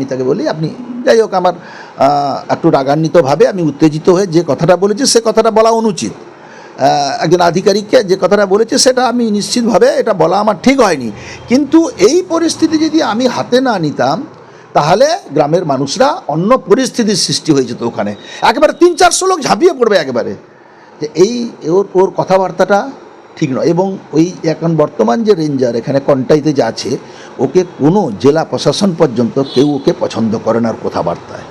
আমি তাকে বলি, আপনি যাই হোক আমার একটু রাগান্বিতভাবে আমি উত্তেজিত হয়ে যে কথাটা বলেছি, সে কথাটা বলা অনুচিত। একজন আধিকারিককে যে কথাটা বলেছে, সেটা আমি নিশ্চিতভাবে এটা বলা আমার ঠিক হয়নি। কিন্তু এই পরিস্থিতি যদি আমি হাতে না নিতাম, তাহলে গ্রামের মানুষরা অন্য পরিস্থিতির সৃষ্টি হয়ে যেত ওখানে। একেবারে তিন চারশো লোক ঝাঁপিয়ে পড়বে একেবারে। যে এই ওর ওর কথাবার্তাটা ঠিক নয়। এবং ওই এখন বর্তমান যে রেঞ্জার এখানে কন্টাইতে যে আছে ওকে কোনো জেলা প্রশাসন পর্যন্ত কেউ ওকে পছন্দ করে না কথাবার্তায়।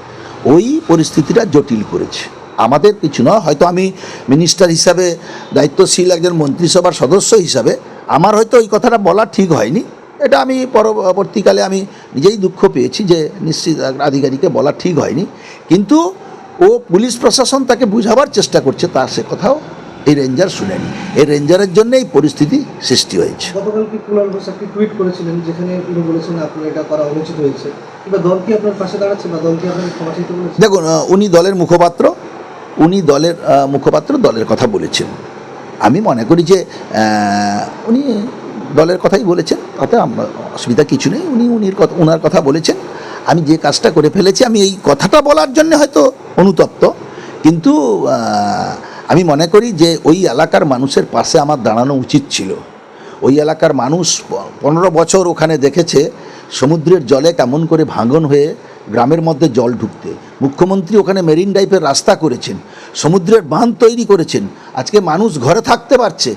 ওই পরিস্থিতিটা জটিল করেছে। আমাদের কিছু নয়, হয়তো আমি মিনিস্টার হিসাবে, দায়িত্বশীল একজন মন্ত্রিসভার সদস্য হিসাবে, আমার হয়তো ওই কথাটা বলা ঠিক হয়নি। এটা আমি পরবর্তীকালে আমি নিজেই দুঃখ পেয়েছি যে নিশ্চিত আধিকারিককে বলা ঠিক হয়নি। কিন্তু ও পুলিশ প্রশাসন তাকে বুঝাবার চেষ্টা করছে, তার সে কথাও এই রেঞ্জার শুনেনি। এই রেঞ্জারের জন্য এই পরিস্থিতি সৃষ্টি হয়েছে। গতকালকে কুণাল ঘোষ একটি টুইট করেছিলেন যেখানে তিনি বলেছেন আপনার এটা করা অনুচিত হয়েছে। দল কি আপনার পাশে দাঁড়াচ্ছে বা দল কি আপনার ক্ষমা দেখুন উনি দলের মুখপাত্র উনি দলের মুখপাত্র দলের কথা বলেছেন। আমি মনে করি যে উনি দলের কথাই বলেছেন তাতে আমার অসুবিধা কিছু নেই। উনি উনির কথা ওনার কথা বলেছেন। আমি যে কাজটা করে ফেলেছি আমি এই কথাটা বলার জন্য হয়তো অনুতপ্ত। কিন্তু আমি মনে করি যে ওই এলাকার মানুষের পাশে আমার দাঁড়ানো উচিত ছিল। ওই এলাকার মানুষ পনেরো বছর ওখানে দেখেছে সমুদ্রের জলে কেমন করে ভাঙন হয়ে গ্রামের মধ্যে জল ঢুকতে। মুখ্যমন্ত্রী ওখানে মেরিন ড্রাইভের রাস্তা করেছেন, সমুদ্রের বাঁধ তৈরি করেছেন। আজকে মানুষ ঘরে থাকতে পারছে।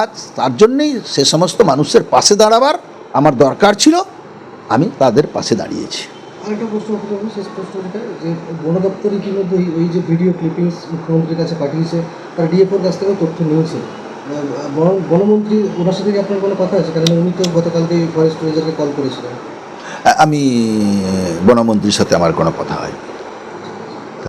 আজ তার জন্যেই সে সমস্ত মানুষের পাশে দাঁড়াবার আমার দরকার ছিল। আমি তাদের পাশে দাঁড়িয়েছি। আরেকটা প্রশ্ন করতে পারব শেষ প্রশ্নটা যে বন ইতিমধ্যে ওই- যে ভিডিও ক্লিপিংস মুখ্যমন্ত্রীর কাছে পাঠিয়েছে, তার ডিএফওর কাছ থেকেও তথ্য নিয়েছে। বনমন্ত্রী, ওনার সাথে কি আপনার কোনো কথা আছে? কারণ উনি তো গতকালকে ফরেস্ট রেঞ্জারকে কল করেছিলেন। আমি বনমন্ত্রীর সাথে আমার কোনো কথা হয়